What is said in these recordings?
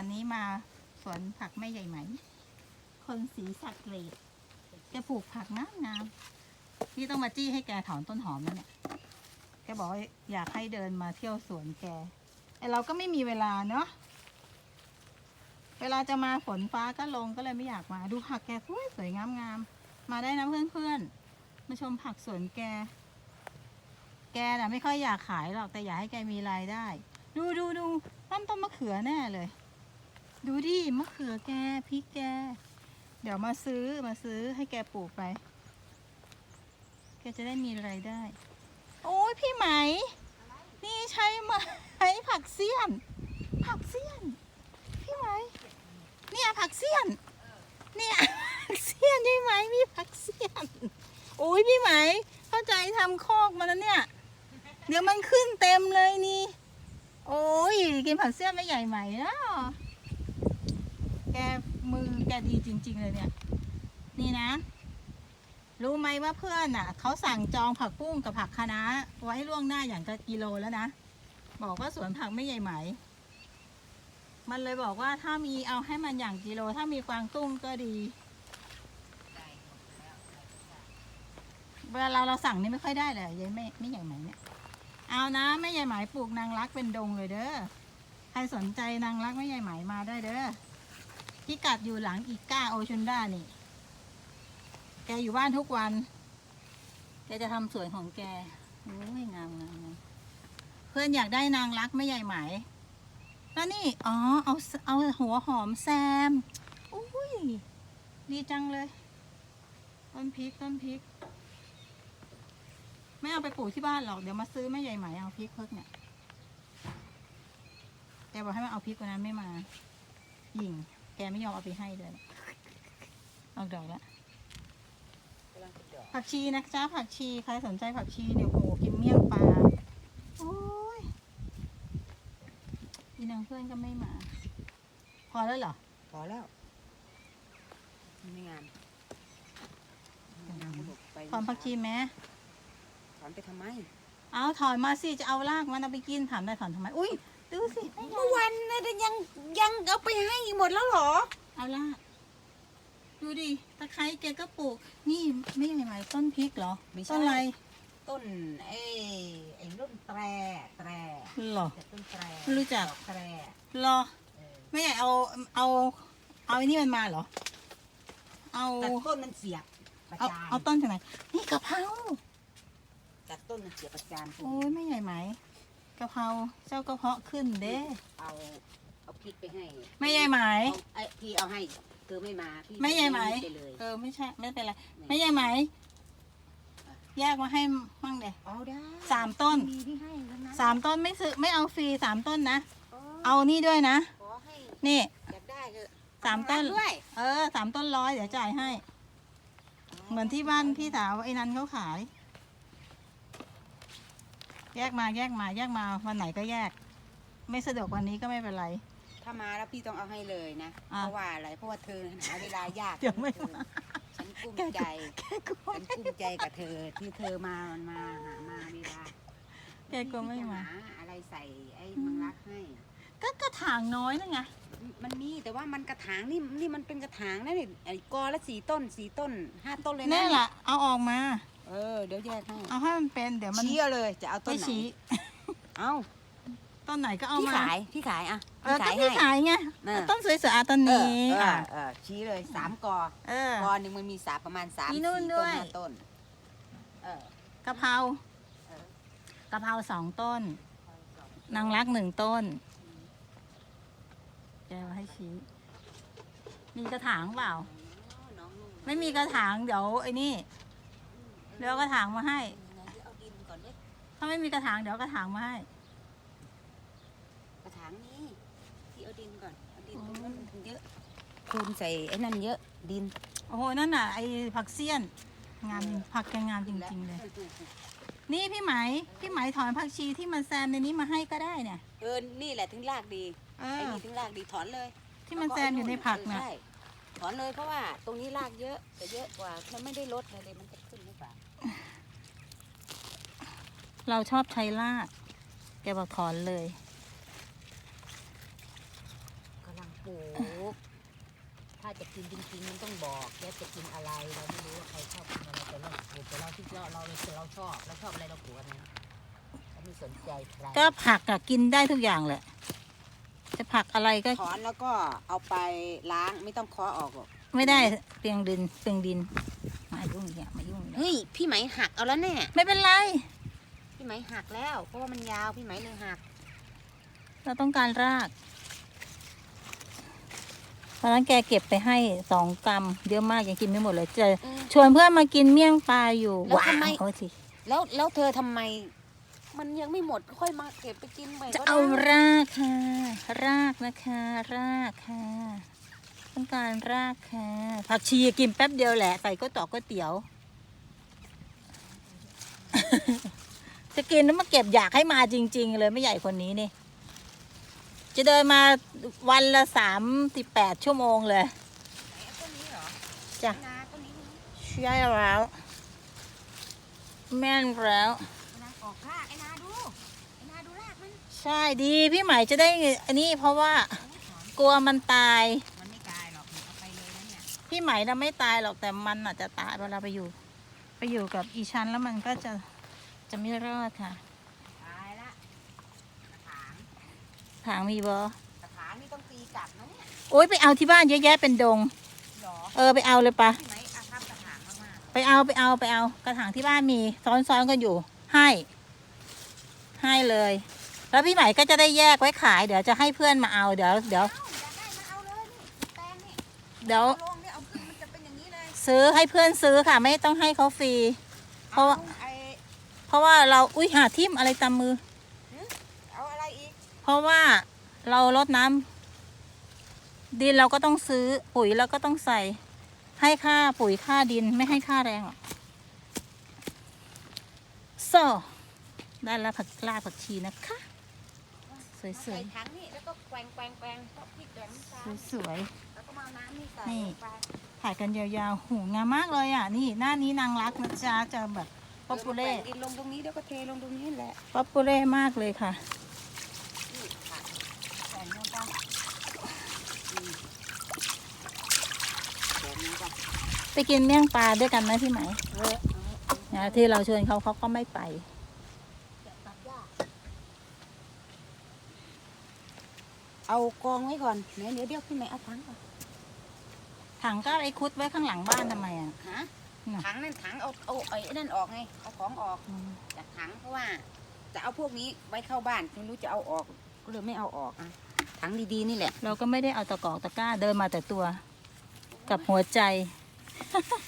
วันนี้มาสวนผักแม่ใหญ่ไหม คนสีสักเกรดแกปลูกผักงามงามๆนี่ต้องมาจี้ให้แกถอนต้นหอมแล้วเนี่ยแกบอกว่าอยากให้เดินมาเที่ยวสวนแกไอเราก็ไม่มีเวลาเนาะเวลาจะมาฝนฟ้าก็ลงก็เลยไม่อยากมา ดูผักแกสวยสวยงามงามมาได้นะเพื่อนๆมาชมผักสวนแก แกน่ะไม่ค่อยอยากขายหรอกแต่อยากให้แกมีรายได้ ดูดูดูต้นต้นมะเขือแน่เลย ดูดิมะเขือแกพริกแก เดี๋ยวมาซื้อมาซื้อให้แกปลูกไป แกจะได้มีรายได้ โอ้ยพี่ไหม นี่ใช้ไหมผักเสี้ยน ผักเสี้ยน พี่ไหม เนี่ยผักเสี้ยน เนี่ยผักเสี้ยนใช่ไหมมีผักเสี้ยน โอ้ยพี่ไหม เข้าใจทำคอกมาแล้วเนี่ย เดี๋ยวมันขึ้นเต็มเลยนี่ โอ้ยกินผักเสี้ยนไม่ใหญ่ไหมเนาะ มือแกดีจริง ๆ เลยเนี่ย นี่นะ รู้ไหมว่าเพื่อนอะเขาสั่งจองผักบุ้งกับผักคะน้าไว้ล่วงหน้าอย่างกับกิโลแล้วนะ บอกว่าสวนผักไม่ใหญ่ไหม มันเลยบอกว่าถ้ามีเอาให้มันอย่างกิโล ถ้ามีกวางตุ้งก็ดีเวลาเราเราสั่งนี่ไม่ค่อยได้เลยยายไม่ไม่ใหญ่ไหมเนี่ยเอานะไม่ใหญ่ไหมปลูกนางรักเป็นดงเลยเด้อใครสนใจนางรักไม่ใหญ่ไหมมาได้เด้อ พิกัดอยู่หลังอีก้าโอชุนด้านี่ แกอยู่บ้านทุกวัน แกจะทำสวนของแกโอ้ยงามงามเพื่อนอยากได้นางรักไม่ใหญ่ไหมแล้วนี่ อ๋อ เอา เอาหัวหอมแซม อุ้ย ดีจังเลย ต้นพริก ต้นพริก ไม่เอาไปปลูกที่บ้านหรอก เดี๋ยวมาซื้อแม่ใหญ่ไหมเอาพริกเพิ่งเนี่ยแกบอกให้มาเอาพริกวันนั้นไม่มา หยิง แกไม่ยอมเอาไปให้เลยออกดอกแล้วกำลังเป็นดอกผักชีนะจ๊ะผักชีใครสนใจผักชีเดี๋ยวโหกินเมี่ยงปลาโอ้ยอีนางเพื่อนก็ไม่มา พอแล้วเหรอพอแล้วไม่งามไม่งามก็หลบไปถอนผักชีไหมถอนไปทำไม เอาถอนมาสิจะเอารากมันเอาไปกินถามได้ถอนทำไม อุ้ย ดูสิเมื่อวันนะยังยังเอาไปให้หมดแล้วเหรอ เอารากดูดิตะไคร้แกก็ปลูก นี่ไม่ใหญ่ไหมต้นพริกเหรอไม่ใช่ ต้นอะไรต้นไอ้ไอ้รุ่นแตรแตรเหรอแต่ต้นแตรไม่รู้จัก ดอแตรเหรอ เออไม่ใหญ่เอาเอา เอาไอ้นี่มันมาเหรอ เอาแต่ต้นมันเสียบประเอาจานเอาต้นจากไหนนี่กะเพราแต่ต้นมันเสียบประจานโอ้ยไม่ใหญ่ไหม กะเพราเจ้ากระเพาะขึ้นเด้เอาเอาพริกไปให้ไม่ใหญ่ไหมเอาไอ้พี่เอาให้เธอไม่มาพี่ไม่ใหญ่ไหมไปเลยเออไม่ใช่ไม่เป็นไรไม่ใหญ่ไหมแยกมาให้มั่งเด้เอาได้สามต้นมีที่ให้ทั้งนั้นสามต้นไม่ซื้อไม่เอาฟรีสามต้นนะ เออเอานี่ด้วยนะ ขอให้นี่อยากได้ก็สามต้นรับด้วย เออสามต้นร้อยเดี๋ยวจ่ายให้ เหมือนที่บ้านพี่สาวไอ้นันเขาขาย แยกมาแยกมาแยกมาวันไหนก็แยก ไม่สะดวกวันนี้ก็ไม่เป็นไร ถ้ามาแล้วพี่ต้องเอาให้เลยนะ อะเพราะว่าอะไร เพราะว่าเธอหาเวลายากเดี๋ยวไม่ธอฉันกุ้มใจฉันกุ้มใจกับเธอที่เธอมามาหามาเวลาแกก็ไม่มา พี่จะหอะไรใส่ไอ้มังรักให้ก็กระถางน้อยนั่นไงมันมีแต่ว่ามันกระถางนี่นี่มันเป็นกระถางนะนี่ไอ้กอละสี่ต้นสี่ต้นห้าต้นเลยนะนี่แหละเอาออกมา เออ เดี๋ยวแยกให้เอาให้มันเป็นเดี๋ยวมันชี้เอาเลยจะเอาต้นไม่ไหนชี้เอาต้นไหนก็เอาพี่มาขายพี่ขายอะเออก็ให้พี่ขายไงเออ ต้นสวยๆอะต้นเอนี้อเออะอเออชี้เลยสามกอเออ กอหนึ่งมันมีสามประมาณสามมีสี่นู่ต้นนด้วย ห้าต้นเออกะเพราเออกะเพราสองต้น นางรักหนึ่งต้นแกเอาให้ชี้ มีกระถางเปล่า น้องนุ่มไม่มีกระถางเดี๋ยวไอ้นี่ เดี๋ยวเอากระถางมาให้ เอาดินก่อนดิถ้าไม่มีกระถางเดี๋ยวเอากระถางมาให้ กระถางนี้ที่เอาดินก่อนเอาดินตรงนั้นมันเยอะคูณใส่ไอ้นั่นเยอะดินโอ้โหนั่นน่ะไอ้ผักเสี้ยน งามจริงผักแกงามจริงๆเลย นี่พี่ไหมพี่ไหมถอนผักชีที่มันแซมในนี้มาให้ก็ได้เนี่ย เออนี่แหละถึงรากดีเอไอ้อ นี่ถึงรากดีถอนเลยที่มันแซมอยู่ในผักน่ะใช่ถอนเลยเพราะว่าตรงนี้รากเยอะแต่เยอะกว่ามันไม่ได้ลดเลยเลยมันจะขึ้นหรือเปล่า เราชอบใช้รากแกบอกถอนเลยกำลังถ้าจะกินจริงๆมันต้องบอกแล้วจะกินอะไรเราไม่รู้ว่าใครชอบกินอะไรแต่เราแต่เราที่เราเราเราชอบเราชอบอะไรเราปลูกอันนั้นเราไม่สนใจใครก็ผักอะกินได้ทุกอย่างแหละ จะผักอะไรก็ถอนแล้วก็เอาไปล้างไม่ต้องเคาะออกหรอกไม่ได้เปียงดินเปียงดินมายุ่งเนี่ยมายุ่งเนี่ยเฮ้ยพี่ไหมหักเอาแล้วแน่ไม่เป็นไร พี่ไหมหักแล้ว เพราะว่ามันยาวพี่ไหมเลยหัก เราต้องการรากตอนนั้นแกเก็บไปให้สองกรัมเยอะมากยังกินไม่หมดเลยจะเออชวนเพื่อนมากินเมี่ยงปลาอยู่แล้วว้าทำไมวเอาสิแล้วแล้วเธอทำไม มันยังไม่หมดค่อยมาเก็บไปกินใหม่จะก็เอาได้รากค่ะ รากนะคะ รากค่ะ ต้องการรากค่ะ ผักชีกินแป๊บเดียวแหละใส่ก็ต่อก๋วยเตี๋ยว จะกินแล้วมาเก็บอยากให้มาจริง ๆ เลยไม่ใหญ่คนนี้นี่ จะเดินมาวันละสามสิบแปดชั่วโมงเลยไหนต้นนี้เหรอจ้ะนาต้นนี้นะใช่แล้ว แม่นแล้วไอ้นาออกรากไอ้นาดูไอ้นาดูรากมันใช่ดีพี่ใหม่จะได้อันนี้เพราะว่าโอ้ยถอนกลัวมันตายมันไม่ตายหรอกเอาไปเลยนะเนี่ยพี่ไหมน่ะไม่ตายหรอกแต่มันอาจจะตายเวลาไปอยู่ ไปอยู่กับอีชันแล้วมันก็จะ จะไม่รอดค่ะตายละกระถางถางมีบอกระถางนี่ต้องตีกลับนะเนี่ยโอ๊ยไปเอาที่บ้านเยอะแยะเป็นดง หรอเออไปเอาเลยปะพี่ไหมอาทำกระถางมากไปเอาไปเอาไปเอากระถางที่บ้านมี ซ้อนๆกันอยู่ ให้ ให้เลย แล้วพี่ไหมก็จะได้แยกไว้ขายเดี๋ยวจะให้เพื่อนมาเอาเดี๋ยวเดี๋ยวๆเอ้าอยากได้มาเอาเลยนี่แตงนี่เดี๋ยว เอาลงเนี่ยเอาขึ้นมันจะเป็นอย่างนี้เลยซื้อให้เพื่อนซื้อค่ะ ไม่ต้องให้เขาฟรี เพราะว่าอไอ้ เพราะว่าเราอุ้ยหาทิ่มอะไรตามมือ เอาอะไรอีก เพราะว่าเราลดน้ำดินเราก็ต้องซื้อปุ๋ยเราก็ต้องใส่ ให้ค่าปุ๋ยค่าดินไม่ให้ค่าแรงหรอกโซ่ได้แล้วผักกล้าผักชีนะคะ สวยใส่ถังนี่แล้วก็แกว่งแกว่งแกว่งก็พริกแกว่งน้ำตาลๆสวยแล้วก็มาเอาน้ำนี่ใส่นี่ลงไปๆถ่ายกันยาวๆ หูงามมากเลยอะ นี่หน้านี้นางรักนะจ๊ะจะแบบ ป๊อปปูเล่ออมาแกว่งดินลงตรงนี้เดี๋ยวก็เทลงตรงนี้แหละป๊อปปูเล่มากเลยค่ะนี่ค่ะแกว่งลงไปอืมแกว่งลงไปไปกินเมี่ยงปลาด้วยกันไหมพี่ไหมเออเอาเอานะที่เราชวนเขาเขาก็ไม่ไปตัดหญ้าเอากองไว้ก่อนไหนเดี๋ยวเดี๋ยวพี่ไหมเอาถังก่อนถังก็ไอ้คุดไว้ข้างหลังบ้านทำไมอะฮะน่ะ ถังนั่นถังเอาเอาไอ้นั่นออกไงเอาของออกจากถังเพราะว่า จะเอาพวกนี้ไว้เข้าบ้านไม่รู้จะเอาออกก็เลยไม่เอาออกอะถังดีๆนี่แหละ เราก็ไม่ได้เอาตะกอกตะกร้าเดินมาแต่ตัว กับหัวใจ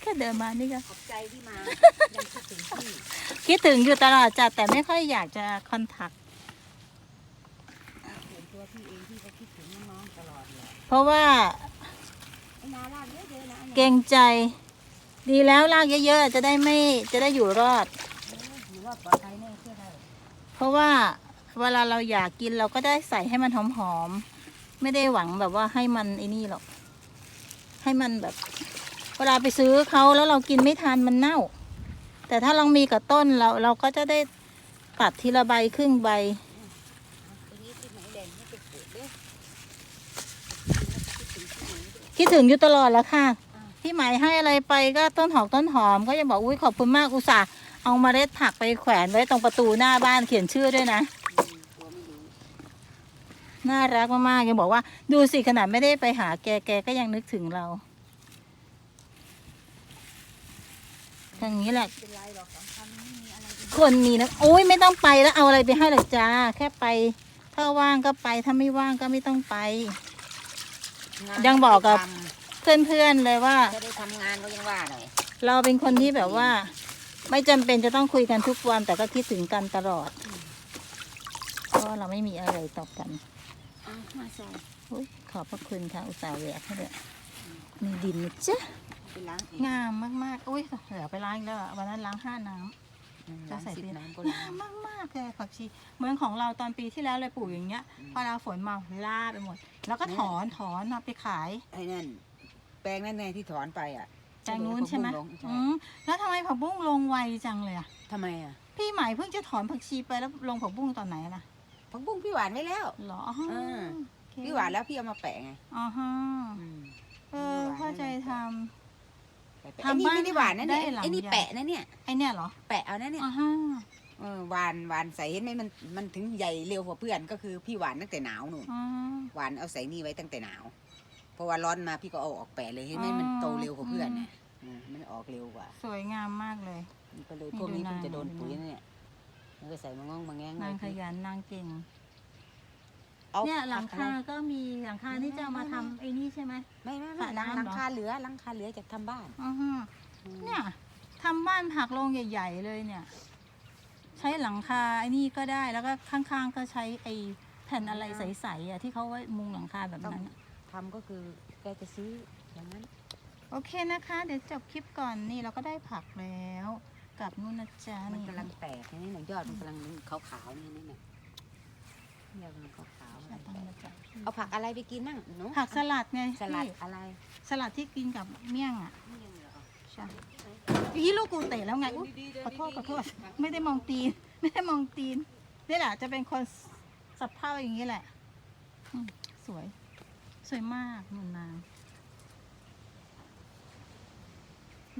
แค่เดินมานี่ก็ขอบใจที่มายังคิดถึงพี่คิดถึงอยู่ตลอดจ้ะแต่ไม่ค่อยอยากจะคอนแทคส่วนตัวพี่เองพี่ก็คิดถึงน้องๆตลอดเลยเพราะว่าไอ้นาลากเยอะๆนะเกรงใจ ดีแล้วลากเยอะๆจะได้ไม่จะได้อยู่รอดหรือว่าปลอดภัยแน่เชื่อได้เพราะว่าเวลาเราอยากกินเราก็ได้ใส่ให้มันหอมๆไม่ได้หวังแบบว่าให้มันไอ้นี่หรอก ให้มันแบบ เวลาไปซื้อเขาแล้วเรากินไม่ทันมันเน่า แต่ถ้าเรามีกับต้นเราเราก็จะได้ตัดทีละใบครึ่งใบคิดถึงอยู่ตลอดแล้วค่ะ พี่ไหมให้อะไรไปก็ต้นหอมต้นหอมก็จะบอกอุ้ยขอบคุณมากอุตส่าห์เอาเมาเล็ดผักไปแขวนไว้ตรงประตูหน้าบ้านเขียนชื่อด้วยนะอืมตัวไม่รู้น่ารักมากๆแกบอกว่าดูสิขนาดไม่ได้ไปหาแกแกก็ยังนึกถึงเราอย่างนี้แหละไม่เป็นไรหรอกสำคัญไม่มีอะไรอีกคนมีนะโอ้ยไม่ต้องไปแล้วเอาอะไรไปให้หรอกจ้าแค่ไป ถ้าว่างก็ไปถ้าไม่ว่างก็ไม่ต้องไปงานยังบอกกับท เพื่อนๆเลยว่าำจะได้ทำงานก็ยังว่าหน่อยเราเป็นคนที่แบบว่า ไม่จำเป็นจะต้องคุยกันทุกวันแต่ก็คิดถึงกันตลอด เพราะว่าเราไม่มีอะไรต่อกันเอามาใส่อุ๊ยขอบพระคุณค่ะอุตส่าห์แหวกให้เลยมีดินนะจ๊ะไปล้างเองงามมากๆอุ้ยเหลือไปล้างอีกแล้วอะวันนั้นล้างห้าน้ำอืมจะล้างใส่สิบดินน้ำก็งาล้างมมากๆเลยผักชีเหมือนของเราตอนปีที่แล้วเลยปลูกอย่างเงี้ย พอเราฝนมาล่าไปหมด แล้วก็ถอนถอนเอาไปขายไอ้นั่น แปลงนั่นไงที่ถอนไปอะแจงนู้นใช่ไหมลงใช่อืมแล้วทำไมผักบุ้งลงไวจังเลยอะทำไมอะพี่หมายเพิ่งจะถอนผักชีไปแล้วลงผักบุ้งตอนไหนอะนะผักบุ้งพี่หวานไว้แล้ว เหรออ๋อเออ โอเคพี่หวานแล้วพี่เอามาแปะไงอ๋อฮะอืมเออเข้าใจทไอ้ทำนี่บ้านไม่ได้หวานนะเนี่ยได้หลังไอ้นี่ใหญ่แปะนะเนี่ยำไอเนี่ยเหรอแปะเอานะเนี่ยอ่าฮะเออหวานหวานใส่เห็นไหมมันมันถึงใหญ่เร็วกว่าเพื่อนก็คือพี่หวานตั้งแต่หนาวหนูนอ่าหวานเอาใส่นี่ไว้ตั้งแต่หนาวเพ ราะว่าร้อนมาพี่ก็เอาออกแปะเลยเห็นไหมอ๋อมันโตเร็วกว่าเพื่อนเนี่ยอืมมันออกเร็วกว่าสวยงามมากเลย มันก็เลยนี่พวกนี้ดูเพิ่งนางจะโดนดูปุ๋ยนางนะเนี่ยมันก็ใส่มะง่วงมะแงงนางขไว้ยันนางเก่ง เอาเนี่ยหลังผักคาอะไรก็มีหลังคาที่จะเอามาทำไอ้นี่ใช่ไหม ไม่ไม่สระไม่หลังน้ำหลังเหรอคาเหลือหลังคาเหลือจากทำบ้านอ่าฮะอืมเนี่ยทำบ้านผักโรงใหญ่ ๆ เลยเนี่ย ใช้หลังคาไอ้นี่ก็ได้แล้วก็ข้างๆก็ใช้ไอ้แผ่นอะไรใสๆอะที่เขาไว้มุงหลังคาแบบนั้นอะ ทำก็คือแกจะซื้ออย่างนั้น โอเคนะคะ เดี๋ยวจบคลิปก่อนนี่เราก็ได้ผักแล้วกับนู่นนะจ๊ะมันนี่กำลังแตกนี่นะยอดมันกำลังขาวๆนี่นี่เนี่ยยอดมันขาวๆเอาตังค์มาจากพี่เอาผักอะไรไปกินนั่งหนูผักสลัดไงสลัดพี่อะไรสลัดที่กินกับเมี่ยงอะนี่ยังเหรอใช่พี่ลูกกูเตะแล้วไงอุ๊ยขอโทษขอโทษไม่ได้มองตีน ไม่ได้มองตีนนี่แหละจะเป็นคนสับเพ่าอย่างนี้แหละอืมสวย สวยมากนุ่นนาง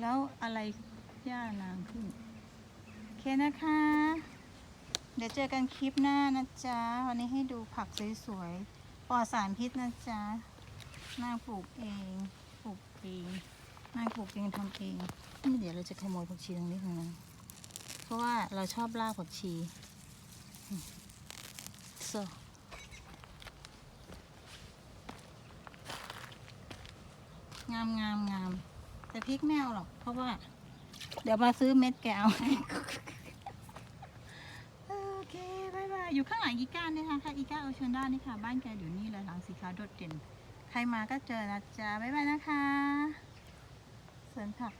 แล้วอะไรย่านางขึ้น โอเคนะคะ เดี๋ยวเจอกันคลิปหน้านะจ๊ะ วันนี้ให้ดูผักสวยๆปลอดสารพิษนะจ๊ะนางปลูกเองปลูกเองนางปลูกเองทำเองเดี๋ยวเราจะขโมยผักชีตรงนี้ของนางเพราะว่าเราชอบลากผักชีอืม so งามงามงามแต่พริกแมวหรอก เพราะว่า เดี๋ยวมาซื้อเม็ดแกเอาโอเคบายบายอยู่ข้างหลังอีก้าเนี่ยค่ะค่ะอีก้าโอเชนด้านี่ค่ะ บ้านแกอยู่นี่เลยหลังสีขาวโดดเด่น ใครมาก็เจอนะจ๊ะบายบายนะคะสวนผัก